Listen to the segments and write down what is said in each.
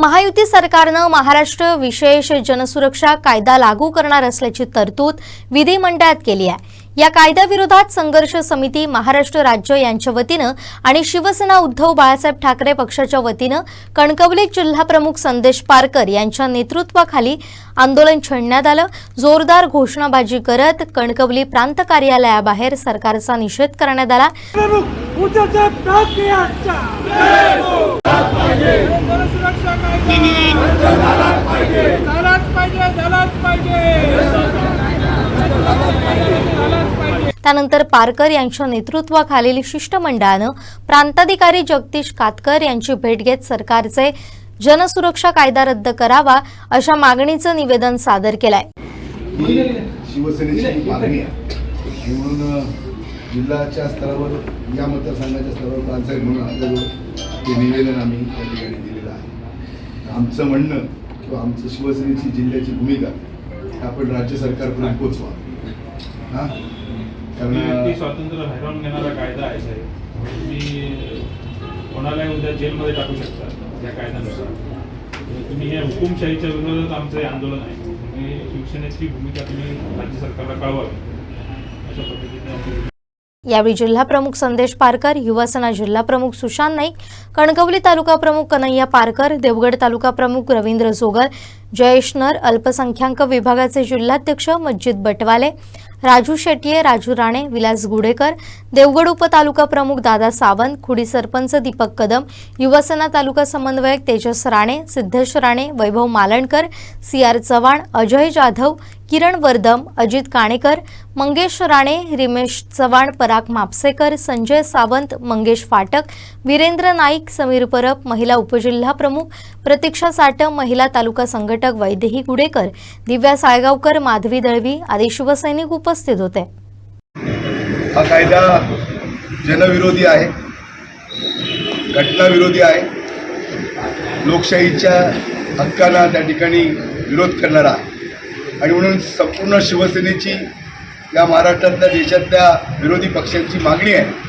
महायुती सरकारनं महाराष्ट्र विशेष जनसुरक्षा कायदा लागू करणार असल्याची तरतूद विधिमंडळात केली आहे. या कायद्याविरोधात संघर्ष समिती महाराष्ट्र राज्य यांच्या वतीनं आणि शिवसेना उद्धव बाळासाहेब ठाकरे पक्षाच्या वतीनं कणकवली जिल्हाप्रमुख संदेश पारकर यांच्या नेतृत्वाखाली आंदोलन छेडण्यात आलं. जोरदार घोषणाबाजी करत कणकवली प्रांत कार्यालयाबाहेर सरकारचा निषेध करण्यात आला. त्यानंतर पारकर यांच्या नेतृत्वाखालील शिष्टमंडळानं प्रांताधिकारी जगदीश कातकर यांची भेट घेत सरकारचे जनसुरक्षा कायदा रद्द करावा अशा मागणीचं निवेदन सादर केलंय. शिवसेनेची मागणी आहे. म्हणून जिल्ह्याच्या स्तरावर या मतदारसंघाच्या स्तरावर प्रांतसाहेब म्हणून आपल्याजवळ ते निवेदन आम्ही त्या ठिकाणी दिले. आमचं म्हणणं किंवा आमचं शिवसेनेची जिल्ह्याची भूमिका आपण राज्य सरकारपर्यंत पोचवा. हा? कारण स्वातंत्र्य हरवून घेणारा कायदा आहे साहेब. तुम्ही कोणालाही उद्या जेलमध्ये टाकू शकता या कायद्यानुसार. तुम्ही हे हुकुमशाहीच्या विरोधात आमचं हे आंदोलन आहे. तुम्ही शिवसेनेची भूमिका तुम्ही राज्य सरकारला कळवावी. अशा पद्धतीने यावेळी जिल्हाप्रमुख संदेश पारकर युवासेना जिल्हाप्रमुख सुशांत नाईक कणकवली तालुका प्रमुख कन्हैया पारकर देवगड तालुका प्रमुख रवींद्र जोगर जयेश नर अल्पसंख्याक विभागाचे जिल्हाध्यक्ष मज्जिद बटवाले राजू शेट्ये राजू राणे विलास गुडेकर देवगड उपतालुका प्रमुख दादा सावंत खुडी सरपंच दीपक कदम युवासेना तालुका समन्वयक तेजस राणे सिद्धेश राणे वैभव मालणकर सी आर चव्हाण अजय जाधव किरण वर्दम अजित काणेकर मंगेश राणे रिमेश चव्हाण पराग मापसेकर संजय सावंत मंगेश फाटक वीरेंद्र नाईक समीर परब महिला उपजिल्हा प्रमुख प्रतीक्षा साटम महिला तालुका संघटक वैदेही गुडेकर दिव्या साळगावकर माधवी दळवी आदी शिवसैनिक उपस्थित होते. हा कायदा जनविरोधी आहे. घटनाविरोधी आहे. लोकशाहीच्या हक्कांना त्या ठिकाणी विरोध करणारा आहे. आणि म्हणून संपूर्ण शिवसेनेची या महाराष्ट्रातल्या देशातल्या विरोधी पक्षांची मागणी आहे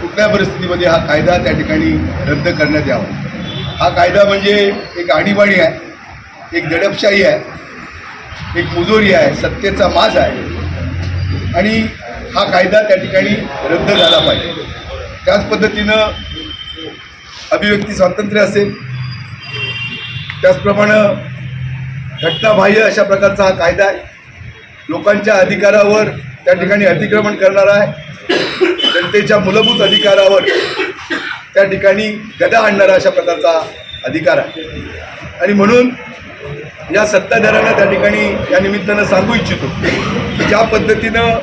कुठल्या परिस्थितीमध्ये हा कायदा त्या ठिकाणी रद्द करण्यात यावा? हा कायदा म्हणजे एक आणीबाणी आहे एक दडपशाही आहे एक मुजोरी आहे सत्तेचा माज आहे. आणि हा कायदा त्या ठिकाणी रद्द झाला पाहिजे. त्याच पद्धतीनं अभिव्यक्ती स्वातंत्र्य असेल त्याचप्रमाणे घटनाबाह्य अशा प्रकारचा हा कायदा आहे. लोकांच्या अधिकारावर त्या ठिकाणी अतिक्रमण करणारा आहे. जनतेच्या मूलभूत अधिकारावर त्या ठिकाणी गदा आणणारा अशा प्रकारचा अधिकार आहे. आणि म्हणून या सत्ताधाऱ्यांना त्या ठिकाणी या निमित्तानं सांगू इच्छितो की ज्या पद्धतीनं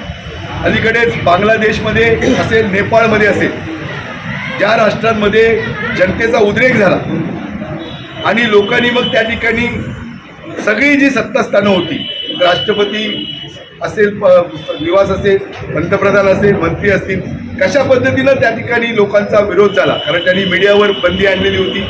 अलीकडेच बांगलादेशमध्ये असेल नेपाळमध्ये असेल ज्या राष्ट्रांमध्ये जनतेचा उद्रेक झाला आणि लोकांनी मग त्या ठिकाणी सगळी जी सत्तास्थानं होती राष्ट्रपती असेल प- निवास असेल पंतप्रधान असेल मंत्री असतील कशा पद्धतीनं त्या ठिकाणी लोकांचा विरोध झाला? कारण त्यांनी मीडियावर बंदी आणलेली होती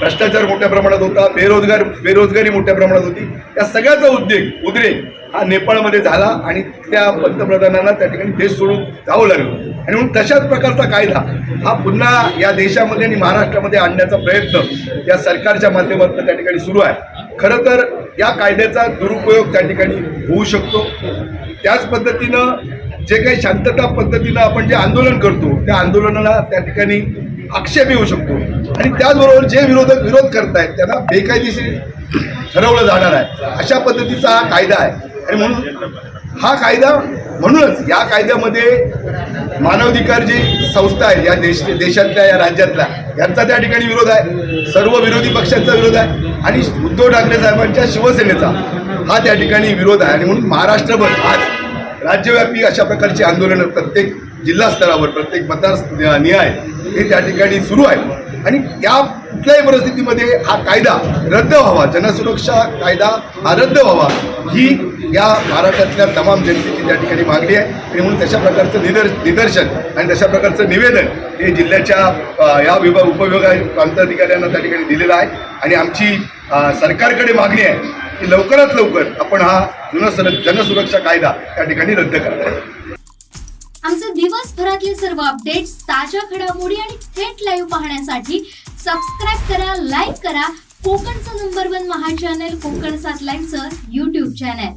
भ्रष्टाचार मोठ्या प्रमाणात होता बेरोजगार बेरोजगारी मोठ्या प्रमाणात होती. त्या सगळ्याचा उद्योग उद्रेक हा नेपाळमध्ये झाला आणि त्या पंतप्रधानांना त्या ठिकाणी देश सोडून जावं लागलं. आणि म्हणून तशाच प्रकारचा कायदा हा पुन्हा या देशामध्ये आणि महाराष्ट्रामध्ये आणण्याचा प्रयत्न या सरकारच्या माध्यमातून त्या ठिकाणी सुरू आहे. खरं तर या कायद्याचा दुरुपयोग त्या ठिकाणी होऊ शकतो. त्याच पद्धतीनं जे काही शांतता पद्धतीनं आपण जे आंदोलन करतो त्या आंदोलनाला त्या ठिकाणी आक्षेप येऊ शकतो. आणि त्याचबरोबर जे विरोधक विरोध करतायत त्यांना बेकायदेशीर ठरवलं जाणार आहे. अशा पद्धतीचा हा कायदा आहे. आणि म्हणून हा कायदा म्हणूनच या कायद्यामध्ये मानवाधिकार जी संस्था आहे. या देश देशातल्या या राज्यातल्या यांचा त्या ठिकाणी विरोध आहे. सर्व विरोधी पक्षांचा विरोध आहे. आणि उद्धव ठाकरे साहेबांच्या शिवसेनेचा हा त्या ठिकाणी विरोध आहे. आणि म्हणून महाराष्ट्रभर आज राज्यव्यापी अशा प्रकारची आंदोलनं प्रत्येक जिल्हा स्तरावर प्रत्येक मतदार निहाय हे त्या ठिकाणी सुरू आहे. आणि या कुठल्याही परिस्थितीमध्ये हा कायदा रद्द व्हावा जनसुरक्षा कायदा हा रद्द व्हावा ही या महाराष्ट्रातल्या तमाम जनतेची त्या ठिकाणी मागणी आहे. आणि म्हणून तशा प्रकारचं निदर्श निदर्शन आणि तशा प्रकारचं निवेदन हे जिल्ह्याच्या या विभाग उपविभाग प्रांताधिकाऱ्यांना त्या ठिकाणी दिलेलं आहे. आणि आमची सरकारकडे मागणी आहे की लवकरात लवकर आपण हा जनसुर जनसुरक्षा कायदा त्या ठिकाणी रद्द करावा. आमचे दिवसभरातले सर्व अपडेट्स ताज्या घडामोडी आणि थेट लाईव्ह पाहण्यासाठी सबस्क्राईब करा लाईक करा. कोकणचं नंबर वन महा चॅनल कोकण सात लाईनचं युट्यूब चॅनल